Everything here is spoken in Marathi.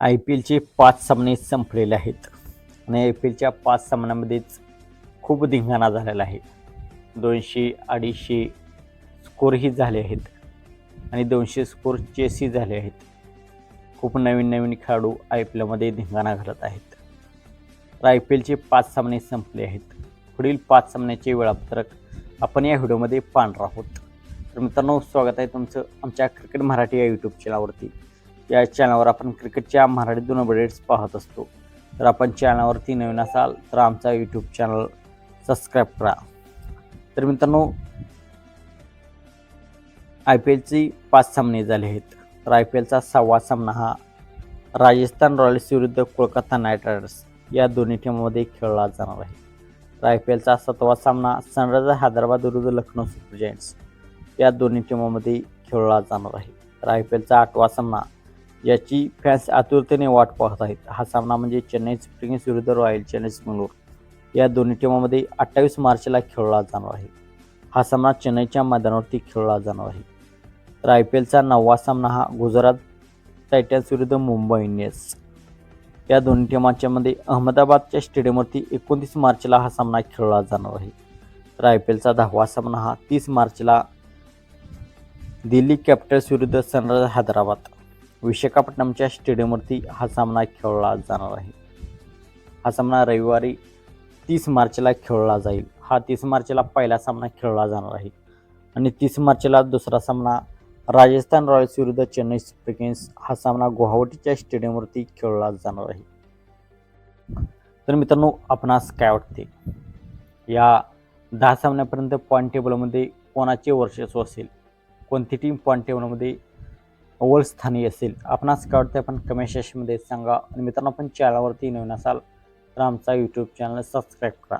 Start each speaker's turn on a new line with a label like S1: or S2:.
S1: आय पी एलचे पाच सामने संपलेले आहेत. आणि आय पी एलच्या पाच सामन्यामध्येच खूप धिंगाणा झालेला आहे. दोनशे अडीचशे स्कोरही झाले आहेत. आणि दोनशे स्कोर चेसही झाले आहेत. खूप नवीन नवीन खेळाडू आय पी एलमध्ये धिंगाणा घालत आहेत. तर आय पी एलचे पाच सामने संपले आहेत. पुढील पाच सामन्याचे वेळापत्रक आपण या व्हिडिओमध्ये पाहणार आहोत. तर मित्रांनो स्वागत आहे तुमचं आमच्या क्रिकेट मराठी या यूट्यूब चॅनलवरती या चॅनलवर आपण क्रिकेटच्या मराठी दोन अपडेट्स पाहत असतो. तर आपण चॅनलवरती नवीन असाल तर आमचा यूट्यूब चॅनल सबस्क्राईब करा. तर मित्रांनो आय पी एलची पाच सामने झाले आहेत. तर आय पी एलचा सहावा सामना हा राजस्थान रॉयल्स विरुद्ध कोलकाता नाईट रायडर्स या दोन्ही टीममध्ये खेळला जाणार आहे. तर आय पी एलचा सातवा सामना सनरायझर हैदराबाद विरुद्ध लखनौ सुपर जायंट्स या दोन्ही टीमामध्ये खेळला जाणार आहे. तर आय पी एलचा आठवा सामना याची फॅन्स आतुरतेने वाट पाहत आहेत. हा सामना म्हणजे चेन्नई सुपर किंग्स विरुद्ध रॉयल चेन्नईस बंगलोर. या दोन्ही टीमामध्ये अठ्ठावीस मार्चला खेळला जाणार आहे. हा सामना चेन्नईच्या मैदानावरती खेळला जाणार आहे. तर आय पी एलचा नववा सामना हा गुजरात टायटन्स विरुद्ध मुंबई इंडियन्स. या दोन्ही टीमांच्यामध्ये अहमदाबादच्या स्टेडियमवरती एकोणतीस मार्चला हा सामना खेळला जाणार आहे. तर आय पी एलचा दहावा सामना हा तीस मार्चला दिल्ली कॅपिटल्स विरुद्ध सनरायझर हैदराबाद. विशाखापट्टणमच्या स्टेडियमवरती हा सामना खेळला जाणार आहे. हा सामना रविवारी तीस मार्चला खेळला जाईल. हा तीस मार्चला पहिला सामना खेळला जाणार आहे. आणि तीस मार्चला दुसरा सामना राजस्थान रॉयल्स विरुद्ध चेन्नई सुपर किंग्स हा सामना गुवाहाटीच्या स्टेडियमवरती खेळला जाणार आहे. तर मित्रांनो आपणास काय वाटते? या दहा सामन्यापर्यंत पॉईंट टेबलमध्ये कोणाचे वर्चस्व असेल? कोणती टीम पॉईंट टेबलमध्ये अव्वल स्थानी असेल आपणास काय वाटते आपण कमेंट सेक्शनमध्ये सांगा. आणि मित्रांनो आपण चॅनलवरती नवीन असाल तर आमचा यूट्यूब चॅनल सबस्क्राईब करा.